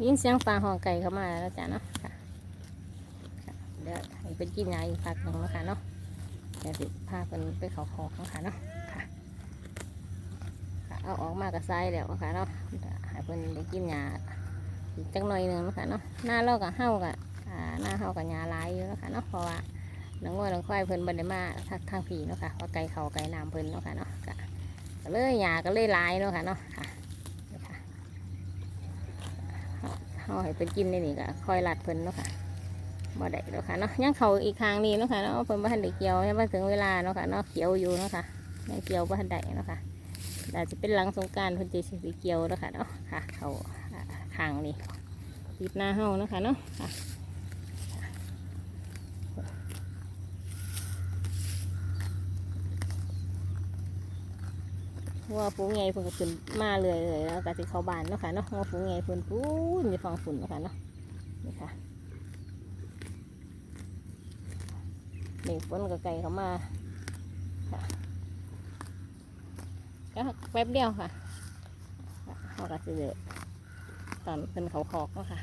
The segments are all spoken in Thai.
ยินเสียงฟ้าห้องไก่เข้ามาแล้วจ้ะเนาะค่ะเดี๋ยวให้เป็นกินยาอีกพักหนึ่งนะคะเนาะเดี๋ยวพาเป็นไปเขาคอกนาะคะเนาะค่ะเอาออกมากับไซแล้วค่ะเนาะให้เป็นได้กินยาอีกจังหน่อยหนึ่งนะคะเนาะหน้าเรากับเฮากับอ่าหน้าเฮากับยาลายอยู่นะคะเนาะเพราะว่าหนังวัวหนังควายเพิ่นบันไดมาทางทางผีเนาะค่ะว่าไก่เขาไก่น้ำเพิ่นเนาะค่ะเนาะก็เลยยาก็เลยลายเนาะค่ะเนาะค่ะนี่ค่ะ เอาให้เป็นกินในนี่ก็คอยหลัดเพิ่นเนาะค่ะบ่ได้เนาะค่ะเนาะยังเขาอีกครั้งนี้เนาะค่ะเนาะเพิ่นบ่ทันได้เกี่ยวยังบ่ถึงเวลาเนาะค่ะเนาะเกี่ยวอยู่เนาะค่ะยังเกี่ยวบ่ทันได้เนาะค่ะอาจจะเป็นหลังสงการเพิ่นจะสิเกี่ยวเนาะค่ะเนาะค่ะเขาทาครั้งนี้ติดหน้าเฮาเนาะค่ะเนาะค่ะ ว่าฝูงใหญ่เพิ่นก็ขึ้นมาเลยเลยแล้วก็สิเข้าบ้านเนาะค่ะเนาะว่าฝูงใหญ่เพิ่นปูนมีฟองฝุ่นเนาะค่ะเนาะนี่ค่ะนี่ฝนก็ไกลเข้ามาค่ะก็แป๊บเดียวค่ะเขาก็สิเดตอนเป็นเขาคอกเนาะค่ะ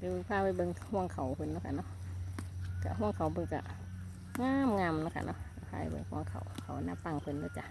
ดูพาไปเบิ่งห่วงเขาเพิ่นเนาะค่ะเนาะ กับห้องเขาเบิ่งก็งามงามนะคะเนาะขายเบิ่งของเขาเขาหน้าปังเพิ่นเนาะจ้ะ